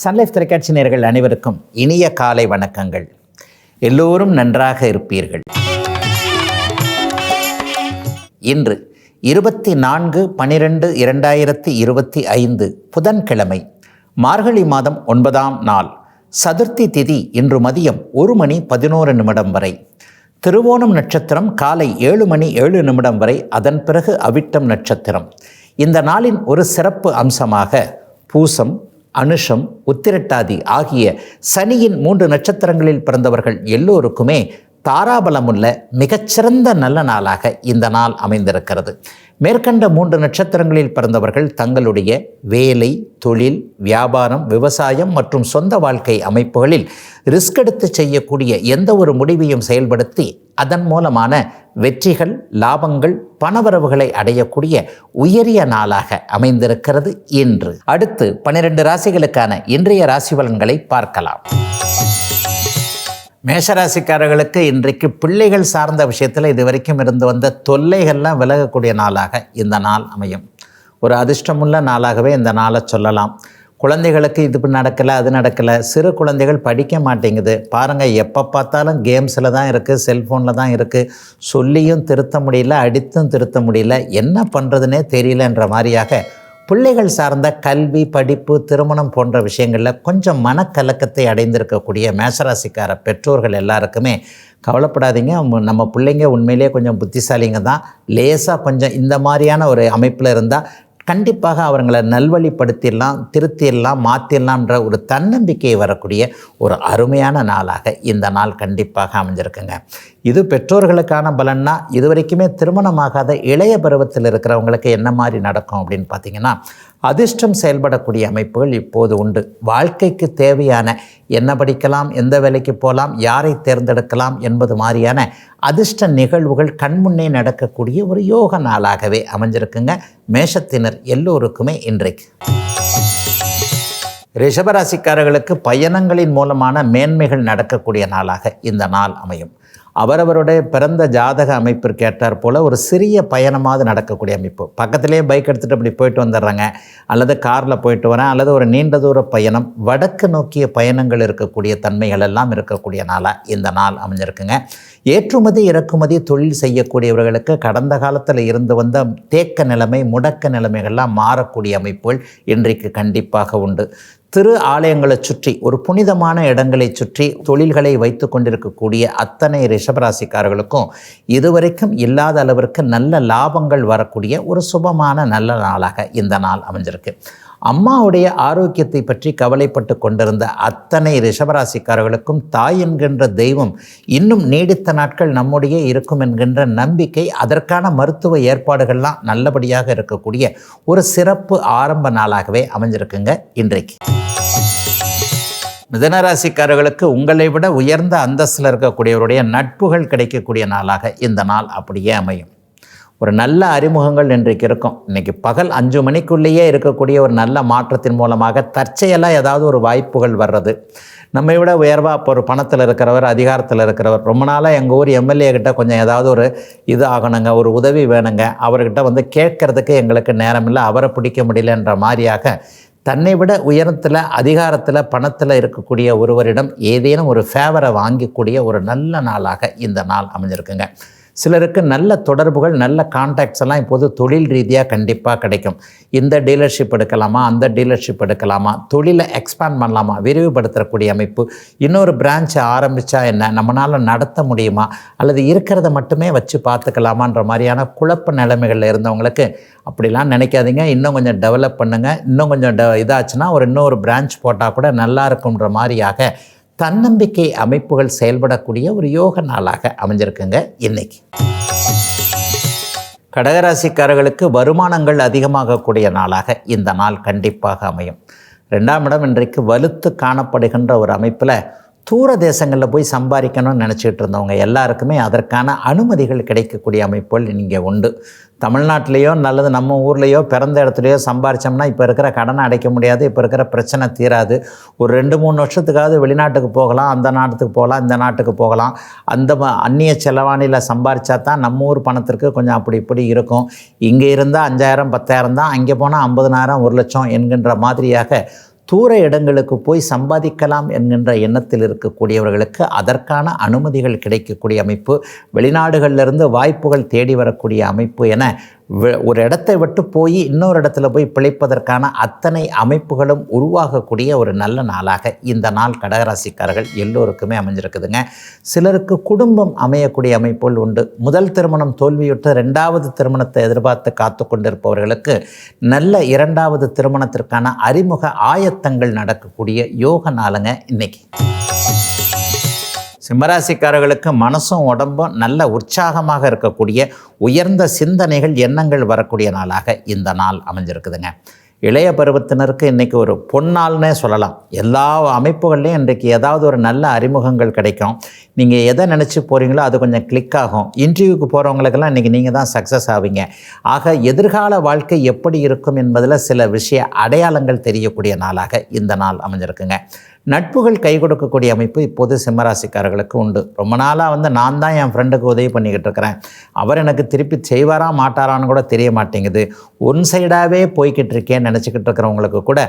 Sun Life தொலைக்காட்சி நேர்கள் அனைவருக்கும் இனிய காலை வணக்கங்கள். எல்லோரும் நன்றாக இருப்பீர்கள். இன்று இருபத்தி நான்கு பனிரெண்டு இரண்டாயிரத்தி இருபத்தி ஐந்து புதன்கிழமை மார்கழி மாதம் ஒன்பதாம் நாள் சதுர்த்தி திதி இன்று மதியம் ஒரு மணி பதினோரு நிமிடம் வரை. திருவோணம் நட்சத்திரம் காலை ஏழு மணி ஏழு நிமிடம் வரை அதன் பிறகு அவிட்டம் நட்சத்திரம். இந்த நாளின் ஒரு சிறப்பு அம்சமாக பூசம் அனுஷம் உத்திரட்டாதி ஆகிய சனியின் மூன்று நட்சத்திரங்களில் பிறந்தவர்கள் எல்லோருக்குமே தாராபலமுள்ள மிகச்சிறந்த நல்ல நாளாக இந்த நாள் அமைந்திருக்கிறது. மேற்கண்ட மூன்று நட்சத்திரங்களில் பிறந்தவர்கள் தங்களுடைய வேலை தொழில் வியாபாரம் விவசாயம் மற்றும் சொந்த வாழ்க்கை அமைப்புகளில் ரிஸ்க் எடுத்து செய்யக்கூடிய எந்த ஒரு முடிவையும் செயல்படுத்தி அதன் மூலமான வெற்றிகள் லாபங்கள் பணவரவுகளை அடையக்கூடிய உயரிய நாளாக அமைந்திருக்கிறது இன்று. அடுத்து பனிரெண்டு ராசிகளுக்கான இன்றைய ராசி பலன்களை பார்க்கலாம். மேஷராசிக்காரர்களுக்கு இன்றைக்கு பிள்ளைகள் சார்ந்த விஷயத்தில் இதுவரைக்கும் இருந்து வந்த தொல்லைகள்லாம் விலகக்கூடிய நாளாக இந்த நாள் அமையும். ஒரு அதிர்ஷ்டமுள்ள நாளாகவே இந்த நாளை சொல்லலாம். குழந்தைகளுக்கு இது நடக்கலை அது நடக்கலை. சிறு குழந்தைகள் படிக்க மாட்டேங்குது. பாருங்கள் எப்போ பார்த்தாலும் கேம்ஸில் தான் இருக்குது செல்ஃபோனில் தான் இருக்குது சொல்லியும் திருத்த முடியல அடித்தும் திருத்த முடியல. என்ன பண்ணுறதுனே தெரியலன்ற மாதிரியாக பிள்ளைகள் சார்ந்த கல்வி படிப்பு திருமணம் போன்ற விஷயங்களில் கொஞ்சம் மனக்கலக்கத்தை அடைந்திருக்கக்கூடிய மேசராசிக்கார பெற்றோர்கள் எல்லாருக்குமே கவலைப்படாதீங்க. நம்ம பிள்ளைங்க உண்மையிலேயே கொஞ்சம் புத்திசாலிங்க தான். லேசாக கொஞ்சம் இந்த மாதிரியான ஒரு அமைப்பில் இருந்தால் கண்டிப்பாக அவர்களை நல்வழிப்படுத்திடலாம் திருத்திடலாம் மாற்றிடலாம்ன்ற ஒரு தன்னம்பிக்கை வரக்கூடிய ஒரு அருமையான நாளாக இந்த நாள் கண்டிப்பாக அமைஞ்சிருக்குங்க. இது பெற்றோர்களுக்கான பலன்னா இது வரைக்குமே திருமணமாகாத இளைய பருவத்தில் இருக்கிறவங்களுக்கு என்ன மாதிரி நடக்கும் அப்படின்னு பார்த்தீங்கன்னா அதிர்ஷ்டம் செயல்படக்கூடிய அமைப்புகள் இப்போது உண்டு. வாழ்க்கைக்கு தேவையான என்ன படிக்கலாம் எந்த வேலைக்கு போகலாம் யாரை தேர்ந்தெடுக்கலாம் என்பது மாதிரியான அதிர்ஷ்ட நிகழ்வுகள் கண்முன்னே நடக்கக்கூடிய ஒரு யோக நாளாகவே அமைஞ்சிருக்குங்க. மேஷத்தினர் எல்லோருக்குமே இன்றைக்கு. ரிஷபராசிக்காரர்களுக்கு பயணங்களின் மூலமான மேன்மைகள் நடக்கக்கூடிய நாளாக இந்த நாள் அமையும். அவரவருடைய பிறந்த ஜாதக அமைப்பிற்கு ஏற்றார் போல் ஒரு சிறிய பயணமாவது நடக்கக்கூடிய அமைப்பு. பக்கத்துலேயே பைக் எடுத்துகிட்டு அப்படி போயிட்டு வந்துடுறாங்க. அல்லது காரில் போயிட்டு வரேன். அல்லது ஒரு நீண்ட தூர பயணம். வடக்கு நோக்கிய பயணங்கள் இருக்கக்கூடிய தன்மைகள் எல்லாம் இருக்கக்கூடிய நாளாக இந்த நாள் அமைஞ்சிருக்குங்க. ஏற்றுமதி இறக்குமதி தொழில் செய்யக்கூடியவர்களுக்கு கடந்த காலத்தில் இருந்து வந்த தேக்க நிலைமை முடக்க நிலைமைகள்லாம் மாறக்கூடிய அமைப்புகள் இன்றைக்கு கண்டிப்பாக உண்டு. திரு ஆலயங்களை சுற்றி ஒரு புனிதமான இடங்களை சுற்றி தொழில்களை வைத்து கொண்டிருக்கக்கூடிய அத்தனை ரிஷபராசிக்காரர்களுக்கும் இதுவரைக்கும் இல்லாத அளவிற்கு நல்ல லாபங்கள் வரக்கூடிய ஒரு சுபமான நல்ல நாளாக இந்த நாள் அமைஞ்சிருக்கு. அம்மாவுடைய ஆரோக்கியத்தை பற்றி கவலைப்பட்டு கொண்டிருந்த அத்தனை ரிஷபராசிக்காரர்களுக்கும் தாய் என்கின்ற தெய்வம் இன்னும் நீடித்த நாட்கள் நம்முடைய இருக்கும் என்கின்ற நம்பிக்கை அதற்கான மருத்துவ ஏற்பாடுகள்லாம் நல்லபடியாக இருக்கக்கூடிய ஒரு சிறப்பு ஆரம்ப நாளாகவே அமைஞ்சிருக்குங்க இன்றைக்கு. மிதனராசிக்காரர்களுக்கு உங்களை விட உயர்ந்த அந்தஸ்தில் இருக்கக்கூடியவருடைய நட்புகள் கிடைக்கக்கூடிய நாளாக இந்த நாள் அப்படியே அமையும். ஒரு நல்ல அறிமுகங்கள் இன்றைக்கு இருக்கும். இன்றைக்கி பகல் அஞ்சு மணிக்குள்ளேயே இருக்கக்கூடிய ஒரு நல்ல மாற்றத்தின் மூலமாக தற்செயலாக ஏதாவது ஒரு வாய்ப்புகள் வர்றது. நம்மை விட உயர்வாக இப்போ ஒரு பணத்தில் இருக்கிறவர் அதிகாரத்தில் இருக்கிறவர் ரொம்ப நாளாக எங்கள் ஊர் எம்எல்ஏ கிட்ட கொஞ்சம் ஏதாவது ஒரு இது ஆகணுங்க ஒரு உதவி வேணுங்க. அவர்கிட்ட வந்து கேட்கறதுக்கு எங்களுக்கு நேரம் இல்லை அவரை பிடிக்க முடியலன்ற மாதிரியாக தன்னை விட உயரத்தில் அதிகாரத்தில் பணத்தில் இருக்கக்கூடிய ஒருவரிடம் ஏதேனும் ஒரு ஃபேவரை வாங்கக்கூடிய ஒரு நல்ல நாளாக இந்த நாள் அமைஞ்சிருக்குங்க. சிலருக்கு நல்ல தொடர்புகள் நல்ல கான்டாக்ட்ஸ் எல்லாம் இப்போது தொழில் ரீதியாக கண்டிப்பாக கிடைக்கும். இந்த டீலர்ஷிப் எடுக்கலாமா? அந்த டீலர்ஷிப் எடுக்கலாமா? தொழிலை எக்ஸ்பேண்ட் பண்ணலாமா? விரிவுபடுத்தக்கூடிய அமைப்பு. இன்னொரு பிரான்ச்சை ஆரம்பித்தா என்ன? நம்மளால் நடத்த முடியுமா? அல்லது இருக்கிறத மட்டுமே வச்சு பார்த்துக்கலாமான்ற மாதிரியான குழப்ப நிலைமைகளில் இருந்தவங்களுக்கு அப்படிலாம் நினைக்காதீங்க. இன்னும் கொஞ்சம் டெவலப் பண்ணுங்கள் இன்னும் கொஞ்சம் ட இதாச்சுன்னா ஒரு இன்னொரு பிரான்ச் போட்டால் கூட நல்லா இருக்குன்ற மாதிரியாக தன்னம்பிக்கை அமைப்புகள் செயல்படக்கூடிய ஒரு யோக நாளாக அமைஞ்சிருக்குங்க இன்னைக்கு. கடகராசிக்காரர்களுக்கு வருமானங்கள் அதிகமாகக்கூடிய நாளாக இந்த நாள் கண்டிப்பாக அமையும். ரெண்டாம் இடம் இன்றைக்கு வலுத்து காணப்படுகின்ற ஒரு அமைப்பில் தூர தேசங்களில் போய் சம்பாதிக்கணும்னு நினச்சிட்டு இருந்தவங்க எல்லாருக்குமே அதற்கான அனுமதிகள் கிடைக்கக்கூடிய அமைப்புகள் இங்கே உண்டு. தமிழ்நாட்டிலேயோ நல்லது நம்ம ஊர்லேயோ பிறந்த இடத்துலையோ சம்பாரித்தோம்னா இப்போ இருக்கிற கடனை அடைக்க முடியாது இப்போ இருக்கிற பிரச்சனை தீராது. ஒரு ரெண்டு மூணு வருஷத்துக்காவது வெளிநாட்டுக்கு போகலாம் அந்த நாட்டுக்கு போகலாம் இந்த நாட்டுக்கு போகலாம். அந்த அந்நிய செலவாணியில் சம்பாரித்தா தான் நம்ம ஊர் பணத்திற்கு கொஞ்சம் அப்படி இப்படி இருக்கும். இங்கே இருந்தால் அஞ்சாயிரம் பத்தாயிரம் தான் அங்கே போனால் ஐம்பதனாயிரம் ஒரு லட்சம் என்கின்ற மாதிரியாக தூர இடங்களுக்கு போய் சம்பாதிக்கலாம் என்கின்ற எண்ணத்தில் இருக்கக்கூடியவர்களுக்கு அதற்கான அனுமதிகள் கிடைக்கக்கூடிய அமைப்பு. வெளிநாடுகளிலிருந்து வாய்ப்புகள் தேடி வரக்கூடிய அமைப்பு என ஒரு இடத்தை விட்டு போய் இன்னொரு இடத்துல போய் பிழைப்பதற்கான அத்தனை அமைப்புகளும் உருவாகக்கூடிய ஒரு நல்ல நாளாக இந்த நாள் கடகராசிக்காரர்கள் எல்லோருக்குமே அமைஞ்சிருக்குதுங்க. சிலருக்கு குடும்பம் அமையக்கூடிய அமைப்புகள் உண்டு. முதல் திருமணம் தோல்வியுற்று ரெண்டாவது திருமணத்தை எதிர்பார்த்து காத்து கொண்டிருப்பவர்களுக்கு நல்ல இரண்டாவது திருமணத்திற்கான அறிமுக ஆயத்தங்கள் நடக்கக்கூடிய யோக நாளுங்க இன்னைக்கு. சிம்மராசிக்காரர்களுக்கு மனசும் உடம்பும் நல்ல உற்சாகமாக இருக்கக்கூடிய உயர்ந்த சிந்தனைகள் எண்ணங்கள் வரக்கூடிய நாளாக இந்த நாள் அமைஞ்சிருக்குதுங்க. இளைய பருவத்தினருக்கு இன்றைக்கி ஒரு பொன்னாள்னே சொல்லலாம். எல்லா அமைப்புகள்லையும் இன்றைக்கு ஏதாவது ஒரு நல்ல அறிமுகங்கள் கிடைக்கும். நீங்கள் எதை நினச்சி போகிறீங்களோ அது கொஞ்சம் கிளிக் ஆகும். இன்டர்வியூக்கு போகிறவங்களுக்கெல்லாம் இன்றைக்கி நீங்கள் தான் சக்ஸஸ் ஆவீங்க. ஆக எதிர்கால வாழ்க்கை எப்படி இருக்கும் என்பதில் சில விஷய அடையாளங்கள் தெரியக்கூடிய நாளாக இந்த நாள் அமைஞ்சிருக்குங்க. நட்புகள் கை கொடுக்கக்கூடிய அமைப்பு இப்போது சிம்மராசிக்காரர்களுக்கு உண்டு. ரொம்ப நாளாக வந்து நான் தான் என் ஃப்ரெண்டுக்கு உதவி பண்ணிக்கிட்டு இருக்கிறேன். அவர் எனக்கு திருப்பி செய்வாரா மாட்டாரான்னு கூட தெரிய மாட்டேங்குது. ஒன் சைடாகவே போய்கிட்டு இருக்கேன்னு நினச்சிக்கிட்டு இருக்கிறவங்களுக்கு கூட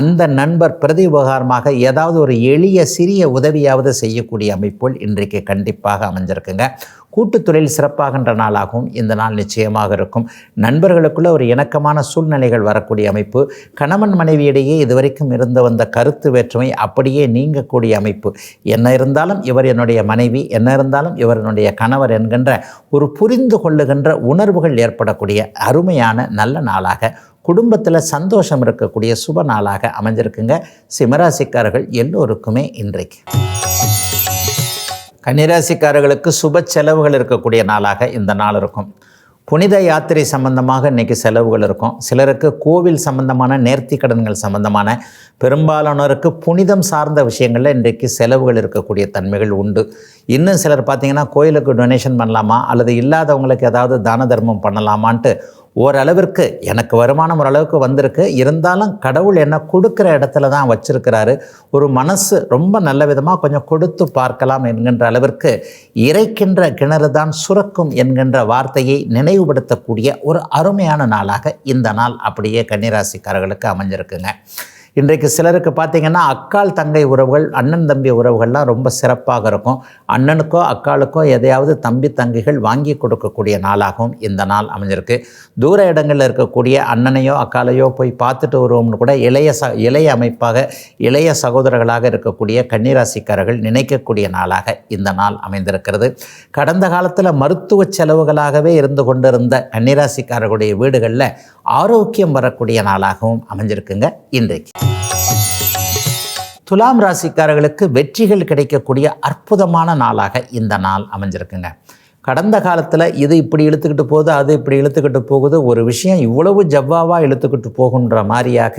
அந்த நண்பர் பிரதி உபகாரமாக ஏதாவது ஒரு எளிய சிறிய உதவியாவது செய்யக்கூடிய அமைப்புகள் இன்றைக்கு கண்டிப்பாக அமைஞ்சிருக்குங்க. கூட்டுத்துறையில் சிறப்பாகின்ற நாளாகவும் இந்த நாள் நிச்சயமாக இருக்கும். நண்பர்களுக்குள்ள ஒரு இணக்கமான சூழ்நிலைகள் வரக்கூடிய அமைப்பு. கணவன் மனைவியிடையே இதுவரைக்கும் இருந்து வந்த கருத்து வேற்றுமை அப்படியே நீங்கக்கூடிய அமைப்பு. என்ன இருந்தாலும் இவர் என்னுடைய மனைவி என்ன இருந்தாலும் இவர் என்னுடைய கணவர் என்கின்ற ஒரு புரிந்து கொள்ளுகின்ற உணர்வுகள் ஏற்படக்கூடிய அருமையான நல்ல நாளாக குடும்பத்தில் சந்தோஷம் இருக்கக்கூடிய சுப நாளாக அமைஞ்சிருக்குங்க. சிம்மராசிக்காரர்கள் எல்லோருக்குமே இன்றைக்கு. கன்னிராசிக்காரர்களுக்கு சுப செலவுகள் இருக்கக்கூடிய நாளாக இந்த நாள் இருக்கும். புனித யாத்திரை சம்பந்தமாக இன்றைக்கி செலவுகள் இருக்கும். சிலருக்கு கோவில் சம்பந்தமான நேர்த்தி கடன்கள் சம்பந்தமான பெரும்பாலானோருக்கு புனிதம் சார்ந்த விஷயங்களில் இன்றைக்கு செலவுகள் இருக்கக்கூடிய தன்மைகள் உண்டு. இன்னும் சிலர் பார்த்திங்கன்னா கோயிலுக்கு டொனேஷன் பண்ணலாமா? அல்லது இல்லாதவங்களுக்கு ஏதாவது தான தர்மம் பண்ணலாமான்ட்டு ஓரளவிற்கு எனக்கு வருமானம் ஓரளவுக்கு வந்திருக்கு. இருந்தாலும் கடவுள் என்ன கொடுக்குற இடத்துல தான் வச்சிருக்கிறாரு. ஒரு மனசு ரொம்ப நல்ல விதமாக கொஞ்சம் கொடுத்து பார்க்கலாம் என்கின்ற அளவிற்கு இறைக்கின்ற கிணறு தான் சுரக்கும் என்கின்ற வார்த்தையை நினைவுபடுத்தக்கூடிய ஒரு அருமையான நாளாக இந்த நாள் அப்படியே கன்னிராசிக்காரர்களுக்கு அமைஞ்சிருக்குங்க. இன்றைக்கு சிலருக்கு பார்த்தீங்கன்னா அக்கால் தங்கை உறவுகள் அண்ணன் தம்பி உறவுகள்லாம் ரொம்ப சிறப்பாக இருக்கும். அண்ணனுக்கோ அக்காளுக்கோ எதையாவது தம்பி தங்கைகள் வாங்கி கொடுக்கக்கூடிய நாளாகவும் இந்த நாள் அமைஞ்சிருக்கு. தூர இடங்களில் இருக்கக்கூடிய அண்ணனையோ அக்காலையோ போய் பார்த்துட்டு வருவோம்னு கூட இளைய ச இளைய அமைப்பாக இளைய சகோதரர்களாக இருக்கக்கூடிய கன்னிராசிக்காரர்கள் நினைக்கக்கூடிய நாளாக இந்த நாள் அமைந்திருக்கிறது. கடந்த காலத்தில் மருத்துவ செலவுகளாகவே இருந்து கொண்டிருந்த கன்னிராசிக்காரர்களுடைய வீடுகளில் ஆரோக்கியம் வரக்கூடிய நாளாகவும் அமைஞ்சிருக்குங்க இன்றைக்கு. துலாம் ராசிக்காரர்களுக்கு வெற்றிகள் கிடைக்கக்கூடிய அற்புதமான நாளாக இந்த நாள் அமைஞ்சிருக்குங்க. கடந்த காலத்தில் இது இப்படி இழுத்துக்கிட்டு போகுது அது இப்படி இழுத்துக்கிட்டு போகுது ஒரு விஷயம் இவ்வளவு ஜவ்வாவாக இழுத்துக்கிட்டு போகுன்ற மாதிரியாக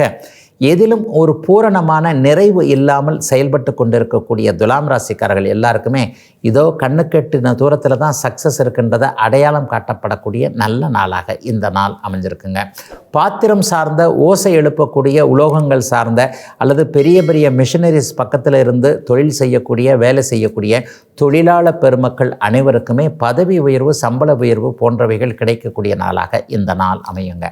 எதிலும் ஒரு பூரணமான நிறைவு இல்லாமல் செயல்பட்டு கொண்டிருக்கக்கூடிய துலாம் ராசிக்காரர்கள் எல்லாருக்குமே இதோ கண்ணுக்கெட்டின தூரத்தில் தான் சக்ஸஸ் இருக்கின்றதை அடையாளம் காட்டப்படக்கூடிய நல்ல நாளாக இந்த நாள் அமைஞ்சிருக்குங்க. பாத்திரம் சார்ந்த ஓசை எழுப்பக்கூடிய உலோகங்கள் சார்ந்த அல்லது பெரிய பெரிய மிஷினரிஸ் பக்கத்தில் இருந்து தொழில் செய்யக்கூடிய வேலை செய்யக்கூடிய தொழிலாளர் பெருமக்கள் அனைவருக்குமே பதவி உயர்வு சம்பள உயர்வு போன்றவைகள் கிடைக்கக்கூடிய நாளாக இந்த நாள் அமையுங்க.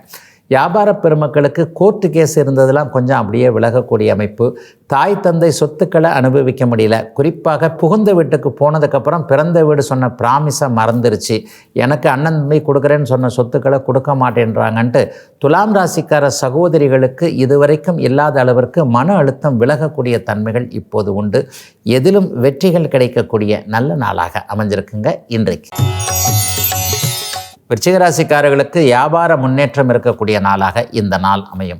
வியாபார பெருமக்களுக்கு கோர்ட்டு கேஸ் இருந்ததெல்லாம் கொஞ்சம் அப்படியே விலகக்கூடிய அமைப்பு. தாய் தந்தை சொத்துக்களை அனுபவிக்க முடியல. குறிப்பாக புகுந்த வீட்டுக்கு போனதுக்கப்புறம் பிறந்த வீடு சொன்ன ப்ராமிஸை மறந்துருச்சு. எனக்கு அண்ணன் தம்பி கொடுக்குறேன்னு சொன்ன சொத்துக்களை கொடுக்க மாட்டேன்றாங்கன்ட்டு துலாம் ராசிக்கார சகோதரிகளுக்கு இதுவரைக்கும் இல்லாத அளவிற்கு மன அழுத்தம் விலகக்கூடிய தன்மைகள் இப்போது உண்டு. எதிலும் வெற்றிகள் கிடைக்கக்கூடிய நல்ல நாளாக அமைஞ்சிருக்குங்க இன்றைக்கு. விருச்சிகராசிக்காரர்களுக்கு வியாபார முன்னேற்றம் இருக்கக்கூடிய நாளாக இந்த நாள் அமையும்.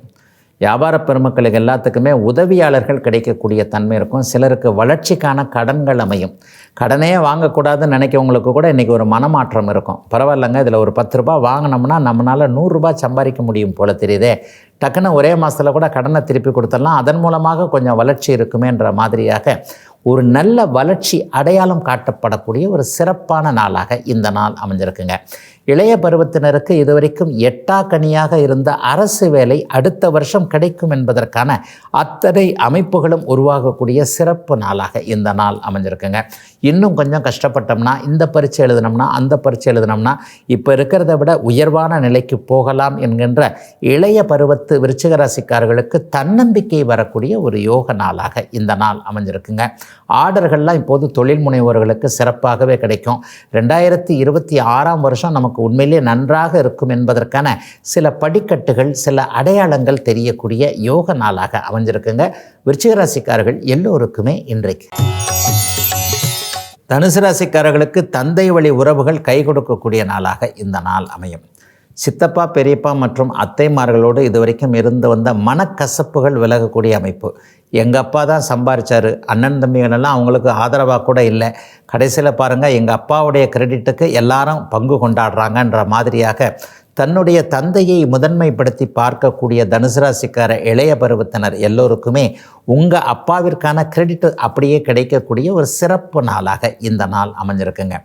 வியாபார பெருமக்களுக்கு எல்லாத்துக்குமே உதவியாளர்கள் கிடைக்கக்கூடிய தன்மை இருக்கும். சிலருக்கு வளர்ச்சிக்கான கடன்கள் அமையும். கடனே வாங்கக்கூடாதுன்னு நினைக்கவங்களுக்கு கூட இன்றைக்கி ஒரு மனமாற்றம் இருக்கும். பரவாயில்லைங்க இதில் ஒரு பத்து ரூபாய் வாங்கினோம்னா நம்மளால் நூறுரூபா சம்பாதிக்க முடியும் போல தெரியுதே. டக்குன்னு ஒரே மாதத்தில் கூட கடனை திருப்பி கொடுத்துடலாம். அதன் மூலமாக கொஞ்சம் வளர்ச்சி இருக்குமேன்ற மாதிரியாக ஒரு நல்ல வளர்ச்சி அடையாளம் காட்டப்படக்கூடிய ஒரு சிறப்பான நாளாக இந்த நாள் அமைஞ்சிருக்குங்க. இளைய பருவத்தினருக்கு இதுவரைக்கும் எட்டா கனியாக இருந்த அரசு வேலை அடுத்த வருஷம் கிடைக்கும் என்பதற்கான அத்தனை அமைப்புகளும் உருவாகக்கூடிய சிறப்பு நாளாக இந்த நாள் அமைஞ்சிருக்குங்க. இன்னும் கொஞ்சம் கஷ்டப்பட்டோம்னா இந்த பரீட்சை எழுதினோம்னா அந்த பரீட்சை எழுதினோம்னா இப்போ இருக்கிறத விட உயர்வான நிலைக்கு போகலாம் என்கின்ற இளைய பருவத்து விருச்சிக ராசிக்காரர்களுக்கு தன்னம்பிக்கை வரக்கூடிய ஒரு யோக நாளாக இந்த நாள் அமைஞ்சிருக்குங்க. ஆர்டர்கள்லாம் இப்போது தொழில் முனைவோர்களுக்கு சிறப்பாகவே கிடைக்கும். ரெண்டாயிரத்தி இருபத்தி ஆறாம் வருஷம் நமக்கு உண்மையிலே நன்றாக இருக்கும் என்பதற்கான சில படிக்கட்டுகள் சில அடையாளங்கள் தெரியக்கூடிய யோக நாளாக அமைஞ்சிருக்குங்க. விருச்சிகராசிக்காரர்கள் எல்லோருக்குமே இன்றைக்கு. தனுசு ராசிக்காரர்களுக்கு தந்தை வழி உறவுகள் கை கொடுக்கக்கூடிய நாளாக இந்த நாள் அமையும். சித்தப்பா பெரியப்பா மற்றும் அத்தைமார்களோடு இதுவரைக்கும் இருந்து வந்த மனக்கசப்புகள் விலகக்கூடிய அமைப்பு. எங்கள் அப்பா தான் சம்பாரித்தார் அண்ணன் தம்பிகளெல்லாம் அவங்களுக்கு ஆதரவாக கூட இல்லை. கடைசியில் பாருங்கள் எங்கள் அப்பாவுடைய கிரெடிட்டுக்கு எல்லாரும் பங்கு கொண்டாடுறாங்கன்ற மாதிரியாக தன்னுடைய தந்தையை முதன்மைப்படுத்தி பார்க்கக்கூடிய தனுசு ராசிக்கார இளைய பருவத்தினர் எல்லோருக்குமே உங்கள் அப்பாவிற்கான கிரெடிட் அப்படியே கிடைக்கக்கூடிய ஒரு சிறப்பு நாளாக இந்த நாள் அமைஞ்சிருக்குங்க.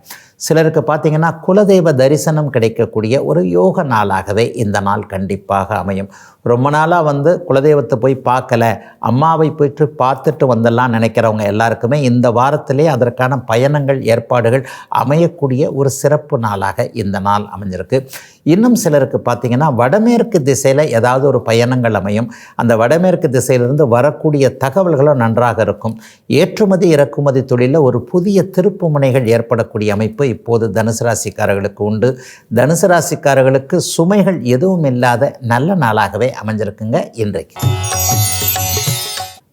சிலருக்கு பார்த்தீங்கன்னா குலதெய்வ தரிசனம் கிடைக்கக்கூடிய ஒரு யோக நாளாகவே இந்த நாள் கண்டிப்பாக அமையும். ரொம்ப நாளாக வந்து குலதெய்வத்தை போய் பார்க்கல. அம்மாவை போயிட்டு பார்த்துட்டு வந்துடலாம் நினைக்கிறவங்க எல்லாருக்குமே இந்த வாரத்திலே அதற்கான பயணங்கள் ஏற்பாடுகள் அமையக்கூடிய ஒரு சிறப்பு நாளாக இந்த நாள் அமைஞ்சிருக்கு. இன்னும் சிலருக்கு பார்த்தீங்கன்னா வடமேற்கு திசையில் ஏதாவது ஒரு பயணங்கள் அமையும். அந்த வடமேற்கு திசையிலிருந்து வரக்கூடிய தகவல்களும் நன்றாக இருக்கும். ஏற்றுமதி இறக்குமதி தொழிலில் ஒரு புதிய திருப்பு முனைகள் ஏற்படக்கூடிய அமைப்பு இப்போது தனுசு ராசிக்காரர்களுக்கு உண்டு. தனுசு ராசிக்காரர்களுக்கு சுமைகள் எதுவும் இல்லாத நல்ல நாளாகவே அமைஞ்சிருக்குங்க இன்றைக்கு.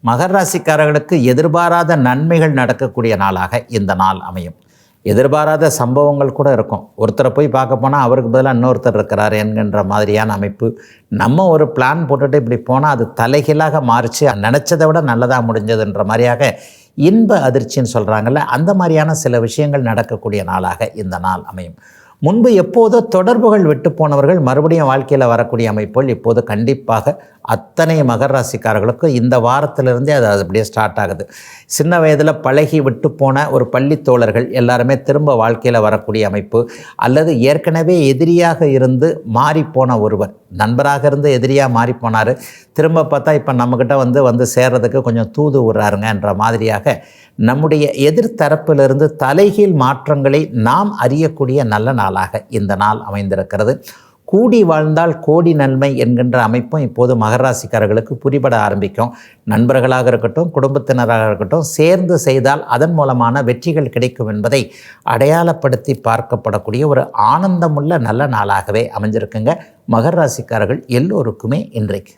மகர ராசிக்காரர்களுக்கு எதிர்பாராத நன்மைகள் நடக்கக்கூடிய நாளாக இந்த நாள் அமையும். எதிர்பாராத சம்பவங்கள் கூட இருக்கும். ஒருத்தரை போய் பார்க்க போனால் அவருக்கு பதிலாக இன்னொருத்தர் இருக்கிறார் என்கின்ற மாதிரியான அமைப்பு. நம்ம ஒரு பிளான் போட்டுட்டு இப்படி போனால் அது தலைகீழாக மாறிச்சு. நினச்சதை விட நல்லதாக முடிஞ்சதுன்ற மாதிரியாக இன்ப அதிர்ச்சின்னு சொல்கிறாங்கல்ல அந்த மாதிரியான சில விஷயங்கள் நடக்கக்கூடிய நாளாக இந்த நாள் அமையும். முன்பு எப்போதோ தொடர்புகள் விட்டு போனவர்கள் மறுபடியும் வாழ்க்கையில் வரக்கூடிய அமைப்புகள் இப்போது கண்டிப்பாக அத்தனை மகர ராசிக்காரர்களுக்கும் இந்த வாரத்திலிருந்தே அது அது அப்படியே ஸ்டார்ட் ஆகுது. சின்ன வயதில் பழகி விட்டு போன ஒரு பள்ளி தோழர்கள் எல்லாருமே திரும்ப வாழ்க்கையில் வரக்கூடிய அமைப்பு அல்லது ஏற்கனவே எதிரியாக இருந்து மாறிப்போன ஒருவர் நண்பராக இருந்து எதிரியாக மாறிப்போனார் திரும்ப பார்த்தா இப்போ நம்மக்கிட்ட வந்து வந்து சேர்றதுக்கு கொஞ்சம் தூது விடுறாருங்கன்ற மாதிரியாக நம்முடைய எதிர்த்தரப்பிலிருந்து தலைகீழ் மாற்றங்களை நாம் அறியக்கூடிய நல்ல நாளாக இந்த நாள் அமைந்திருக்கிறது. கூடி வாழ்ந்தால் கோடி நன்மை என்கின்ற அமைப்பும் இப்போது மகராசிக்காரர்களுக்கு புரிபட ஆரம்பிக்கும். நண்பர்களாக இருக்கட்டும் குடும்பத்தினராக இருக்கட்டும் சேர்ந்து செய்தால் அதன் மூலமான வெற்றிகள் கிடைக்கும் என்பதை அடையாளப்படுத்தி பார்க்கப்படக்கூடிய ஒரு ஆனந்தமுள்ள நல்ல நாளாகவே அமைஞ்சிருக்குங்க. மகராசிக்காரர்கள் எல்லோருக்குமே இன்றைக்கு.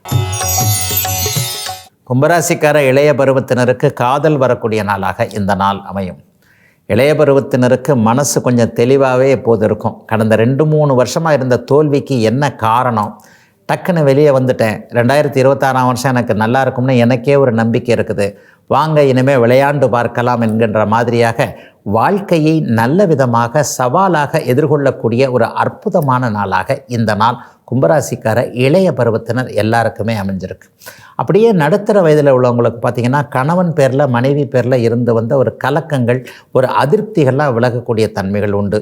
கும்பராசிக்கார இளைய பருவத்தினருக்கு காதல் வரக்கூடிய நாளாக இந்த நாள் அமையும். இளைய பருவத்தினருக்கு மனசு கொஞ்சம் தெளிவாகவே இப்போது இருக்கும்? கடந்த ரெண்டு மூணு வருஷமாக இருந்த தோல்விக்கு என்ன காரணம்? டக்குன்னு வெளியே வந்துட்டேன். ரெண்டாயிரத்தி இருபத்தாறாம் வருஷம் எனக்கு நல்லா இருக்கும்னு எனக்கே ஒரு நம்பிக்கை இருக்குது. வாங்க இனிமேல் விளையாண்டு பார்க்கலாம் என்கின்ற மாதிரியாக வாழ்க்கையை நல்ல விதமாக சவாலாக எதிர்கொள்ளக்கூடிய ஒரு அற்புதமான நாளாக இந்த நாள் கும்பராசிக்கார இளைய பருவத்தினர் எல்லாருக்குமே அமைஞ்சிருக்கு. அப்படியே நடுத்தர வயதில் உள்ளவங்களுக்கு பார்த்திங்கன்னா கணவன் பேரில் மனைவி பேரில் இருந்து வந்த ஒரு கலக்கங்கள் ஒரு அதிருப்திகள்லாம் விலகக்கூடிய தன்மைகள் உண்டு.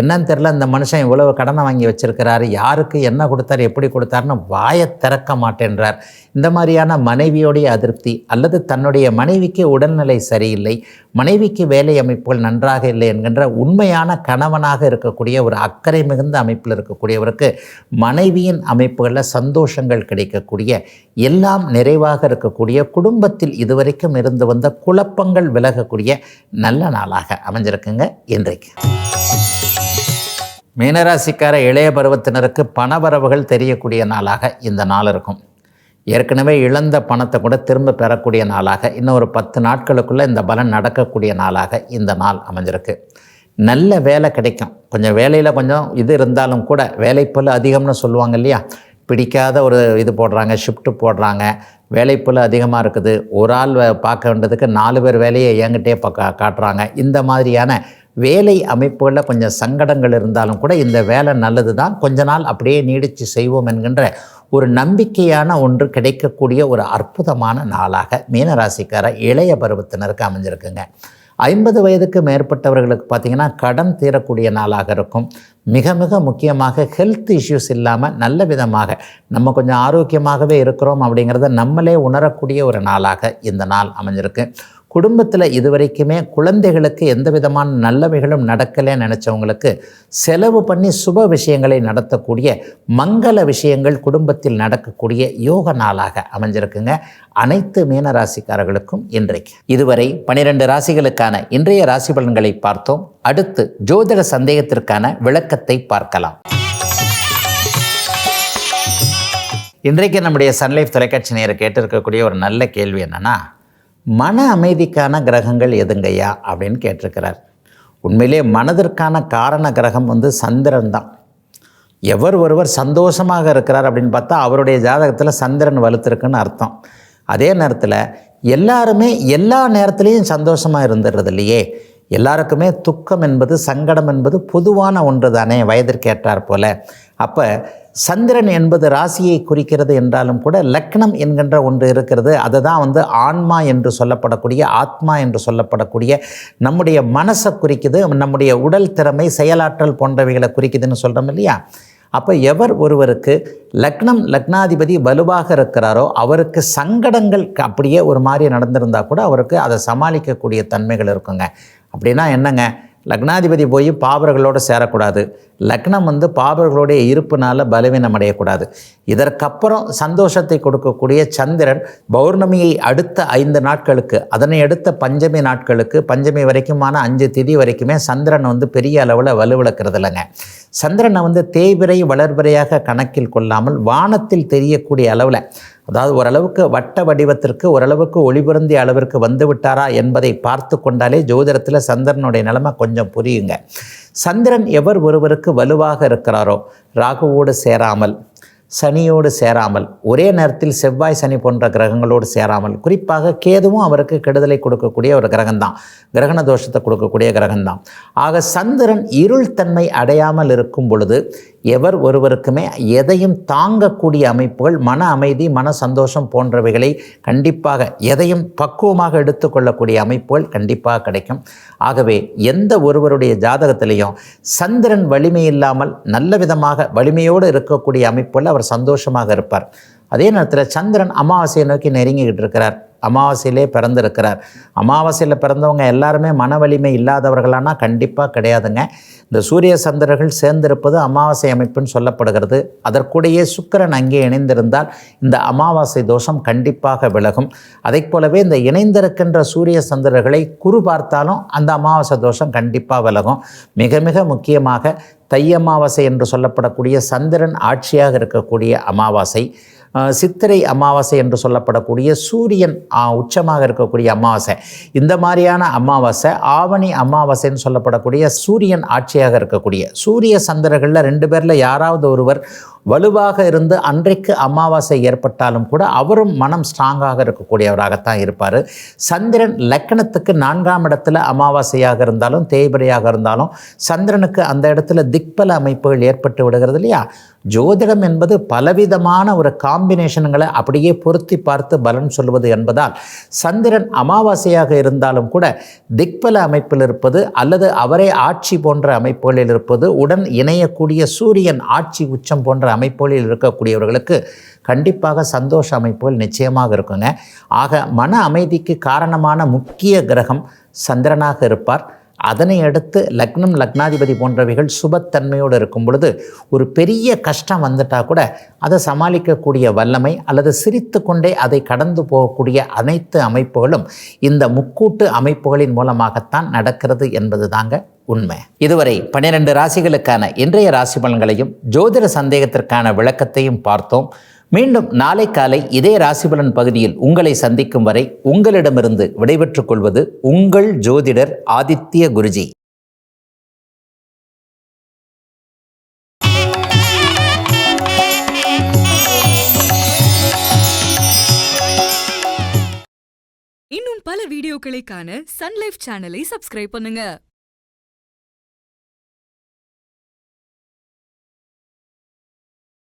என்னன்னு தெரில இந்த மனுஷன் இவ்வளவு கடனை வாங்கி வச்சிருக்கிறாரு யாருக்கு என்ன கொடுத்தாரு எப்படி கொடுத்தாருன்னு வாயை திறக்க மாட்டேன்றார். இந்த மாதிரியான மனைவியோடைய அதிருப்தி அல்லது தன்னுடைய மனைவிக்கு உடல்நிலை சரியில்லை மனைவிக்கு வேலை அமைப்புகள் நன்றாக இல்லை என்கின்ற உண்மையான கணவனாக இருக்கக்கூடிய ஒரு அக்கறை மிகுந்த அமைப்பில் இருக்கக்கூடியவருக்கு மனைவியின் அமைப்புகளில் சந்தோஷங்கள் கிடைக்கக்கூடிய எல்லாம் நிறைவாக இருக்கக்கூடிய குடும்பத்தில் இதுவரைக்கும் இருந்து வந்த குழப்பங்கள் விலகக்கூடிய நல்ல நாளாக அமைஞ்சிருக்குங்க இன்றைக்கு. மீனராசிக்கார இளைய பருவத்தினருக்கு பணவரவுகள் தெரியக்கூடிய நாளாக இந்த நாள் இருக்கும். ஏற்கனவே இழந்த பணத்தை கூட திரும்ப பெறக்கூடிய நாளாக இன்னும் ஒரு பத்து நாட்களுக்குள்ளே இந்த பலன் நடக்கக்கூடிய நாளாக இந்த நாள் அமைஞ்சிருக்கு. நல்ல வேலை கிடைக்கும். கொஞ்சம் வேலையில் கொஞ்சம் இது இருந்தாலும் கூட வேலைப்பல் அதிகம்னு சொல்லுவாங்க இல்லையா? பிடிக்காத ஒரு இது போடுறாங்க ஷிஃப்ட்டு போடுறாங்க. வேலைப்பல் அதிகமாக இருக்குது. ஒரு ஆள் பார்க்க வேண்டியதுக்கு நாலு பேர் வேலையை என்கிட்டே கா காட்டுறாங்க. இந்த மாதிரியான வேலை அமைப்புகளில் கொஞ்சம் சங்கடங்கள் இருந்தாலும் கூட இந்த வேலை நல்லது தான் கொஞ்ச நாள் அப்படியே நீடித்து செய்வோம் என்கின்ற ஒரு நம்பிக்கையான ஒன்று கிடைக்கக்கூடிய ஒரு அற்புதமான நாளாக மீனராசிக்கார இளைய பருவத்தினருக்கு அமைஞ்சிருக்குங்க. ஐம்பது வயதுக்கு மேற்பட்டவர்களுக்கு பார்த்திங்கன்னா கடன் தீரக்கூடிய நாளாக இருக்கும். மிக மிக முக்கியமாக ஹெல்த் இஷ்யூஸ் இல்லாமல் நல்ல விதமாக நம்ம கொஞ்சம் ஆரோக்கியமாகவே இருக்கிறோம் அப்படிங்கிறத நம்மளே உணரக்கூடிய ஒரு நாளாக இந்த நாள் அமைஞ்சிருக்கு. குடும்பத்தில் இதுவரைக்குமே குழந்தைகளுக்கு எந்த விதமான நல்லவைகளும் நடக்கலைன்னு நினச்சவங்களுக்கு செலவு பண்ணி சுப விஷயங்களை நடத்தக்கூடிய மங்கள விஷயங்கள் குடும்பத்தில் நடக்கக்கூடிய யோக நாளாக அமைஞ்சிருக்குங்க. அனைத்து மீன ராசிக்காரர்களுக்கும் இன்றைக்கு. இதுவரை பனிரெண்டு ராசிகளுக்கான இன்றைய ராசி பலன்களை பார்த்தோம். அடுத்து ஜோதிட சந்தேகத்திற்கான விளக்கத்தை பார்க்கலாம். இன்றைக்கு நம்முடைய சன்லைஃப் தொலைக்காட்சி நேரை கேட்டிருக்கக்கூடிய ஒரு நல்ல கேள்வி என்னன்னா மன அமைதிக்கான கிரகங்கள் எதுங்கய்யா? அப்படின்னு கேட்டிருக்கிறார். உண்மையிலே மனதிற்கான காரண கிரகம் வந்து சந்திரன் தான். எவர் ஒருவர் சந்தோஷமாக இருக்கிறார் அப்படின்னு பார்த்தா அவருடைய ஜாதகத்தில் சந்திரன் வலுத்திருக்குன்னு அர்த்தம். அதே நேரத்தில் எல்லாருமே எல்லா நேரத்துலேயும் சந்தோஷமாக இருந்துடுறது இல்லையே? எல்லாருக்குமே துக்கம் என்பது சங்கடம் என்பது பொதுவான ஒன்று தானே வயதிற்கேற்றார் போல். அப்போ சந்திரன் என்பது ராசியை குறிக்கிறது என்றாலும் கூட லக்னம் என்கின்ற ஒன்று இருக்கிறது. அதை தான் வந்து ஆன்மா என்று சொல்லப்படக்கூடிய ஆத்மா என்று சொல்லப்படக்கூடிய நம்முடைய மனசை குறிக்குது நம்முடைய உடல் திறமை செயலாற்றல் போன்றவைகளை குறிக்குதுன்னு சொல்கிறோம் இல்லையா? அப்போ எவர் ஒருவருக்கு லக்னம் லக்னாதிபதி வலுவாக இருக்கிறாரோ அவருக்கு சங்கடங்கள் அப்படியே ஒரு மாதிரி நடந்திருந்தால் கூட அவருக்கு அதை சமாளிக்கக்கூடிய தன்மைகள் இருக்குங்க. அப்படின்னா என்னங்க? லக்னாதிபதி போய் பாவர்களோடு சேரக்கூடாது. லக்னம் வந்து பாவர்களுடைய இருப்பினால் பலவீனம் அடையக்கூடாது இதற்கப்புறம் சந்தோஷத்தை கொடுக்கக்கூடிய சந்திரன் பௌர்ணமியை அடுத்த ஐந்து நாட்களுக்கு அதனை அடுத்த பஞ்சமி நாட்களுக்கு பஞ்சமி வரைக்குமான அஞ்சு திதி வரைக்குமே சந்திரன் வந்து பெரிய அளவில் வலுவிழக்கிறது இல்லைங்க சந்திரனை வந்து தேய்விரை வளர்விரையாக கணக்கில் கொள்ளாமல் வானத்தில் தெரியக்கூடிய அளவில் அதாவது ஓரளவுக்கு வட்ட வடிவத்திற்கு ஓரளவுக்கு ஒளிபுரந்திய அளவிற்கு வந்து விட்டாரா என்பதை பார்த்து கொண்டாலே ஜோதிடத்தில் சந்திரனுடைய நிலைமை கொஞ்சம் புரியுங்க. சந்திரன் எவர் ஒருவருக்கு வலுவாக இருக்கிறாரோ? ராகுவோடு சேராமல். சனியோடு சேராமல் ஒரே நேரத்தில் செவ்வாய் சனி போன்ற கிரகங்களோடு சேராமல் குறிப்பாக கேதுவும் அவருக்கு கெடுதலை கொடுக்கக்கூடிய ஒரு கிரகம்தான். கிரகண தோஷத்தை கொடுக்கக்கூடிய கிரகம்தான். ஆக சந்திரன் இருள் தன்மை அடையாமல் இருக்கும் பொழுது எவர் ஒருவருக்குமே எதையும் தாங்கக்கூடிய அமைப்புகள் மன அமைதி மன சந்தோஷம் போன்றவைகளை கண்டிப்பாக எதையும் பக்குவமாக எடுத்துக்கொள்ளக்கூடிய அமைப்புகள் கண்டிப்பாக கிடைக்கும். ஆகவே எந்த ஒருவருடைய ஜாதகத்திலையும் சந்திரன் வலிமை இல்லாமல் நல்ல விதமாக வலிமையோடு இருக்கக்கூடிய அமைப்புகள் அவர் அவர் சந்தோஷமாக இருப்பார். அதே நேரத்தில் சந்திரன் அமாவாசையை நோக்கி நெருங்கிக்கிட்டு இருக்கிறார். அமாவாசையிலே பிறந்திருக்கிறார். அமாவாசையில் பிறந்தவங்க எல்லாருமே மன வலிமை இல்லாதவர்களானா கண்டிப்பாக கிடையாதுங்க. இந்த சூரிய சந்திரர்கள் சேர்ந்திருப்பது அமாவாசை அமைப்புன்னு சொல்லப்படுகிறது. அதற்குடைய சுக்கரன் அங்கே இணைந்திருந்தால் இந்த அமாவாசை தோஷம் கண்டிப்பாக விலகும். அதை போலவே இந்த இணைந்திருக்கின்ற சூரிய சந்திரர்களை குறு பார்த்தாலும் அந்த அமாவாசை தோஷம் கண்டிப்பாக விலகும். மிக மிக முக்கியமாக தை அமாவாசை என்று சொல்லப்படக்கூடிய சந்திரன் ஆட்சியாக இருக்கக்கூடிய அமாவாசை சித்திரை அமாவாசை என்று சொல்லப்படக்கூடிய சூரியன் உச்சமாக இருக்கக்கூடிய அமாவாசை. இந்த மாதிரியான அமாவாசை ஆவணி அமாவாசைன்னு சொல்லப்படக்கூடிய சூரியன் ஆட்சியாக இருக்கக்கூடிய சூரிய சந்திரர்களில் ரெண்டு பேரில் யாராவது ஒருவர் வலுவாக இருந்து அன்றைக்கு அமாவாசை ஏற்பட்டாலும் கூட அவரும் மனம் ஸ்ட்ராங்காக இருக்கக்கூடியவராகத்தான் இருப்பார். சந்திரன் லக்கணத்துக்கு நான்காம் இடத்துல அமாவாசையாக இருந்தாலும் தேய்பிரையாக இருந்தாலும் சந்திரனுக்கு அந்த இடத்துல திக்பல அமைப்புகள் ஏற்பட்டு விடுகிறது இல்லையா? ஜோதிடம் என்பது பலவிதமான ஒரு காம்பினேஷன்களை அப்படியே பொருத்தி பார்த்து பலன் சொல்வது என்பதால் சந்திரன் அமாவாசையாக இருந்தாலும் கூட திக்பல அமைப்பில் இருப்பது அல்லது அவரே ஆட்சி போன்ற அமைப்புகளில் இருப்பது உடன் இணையக்கூடிய சூரியன் ஆட்சி உச்சம் போன்ற அமைப்புகளில் இருக்கக்கூடியவர்களுக்கு கண்டிப்பாக சந்தோஷ அமைப்புகள் நிச்சயமாக இருக்குங்க. ஆக மன அமைதிக்கு காரணமான முக்கிய கிரகம் சந்திரனாக இருப்பார். அதனை அடுத்து லக்னம் லக்னாதிபதி போன்றவைகள் சுபத்தன்மையோடு இருக்கும் பொழுது ஒரு பெரிய கஷ்டம் வந்துட்டால் கூட அதை சமாளிக்கக்கூடிய வல்லமை அல்லது சிரித்து கொண்டே அதை கடந்து போகக்கூடிய அனைத்து அமைப்புகளும் இந்த முக்கூட்டு அமைப்புகளின் மூலமாகத்தான் நடக்கிறது என்பது தாங்க உண்மை. இதுவரை பன்னிரண்டு ராசிகளுக்கான இன்றைய ராசி பலன்களையும் ஜோதிட சந்தேகத்திற்கான விளக்கத்தையும் பார்த்தோம். மீண்டும் நாளை காலை இதே ராசிபலன் பகுதியில் உங்களை சந்திக்கும் வரை உங்களிடமிருந்து விடைபெற்றுக் கொள்வது உங்கள் ஜோதிடர் ஆதித்ய குருஜி. இன்னும் பல வீடியோக்களை காண சன்லைஃப் சேனலை சப்ஸ்கிரைப் பண்ணுங்க.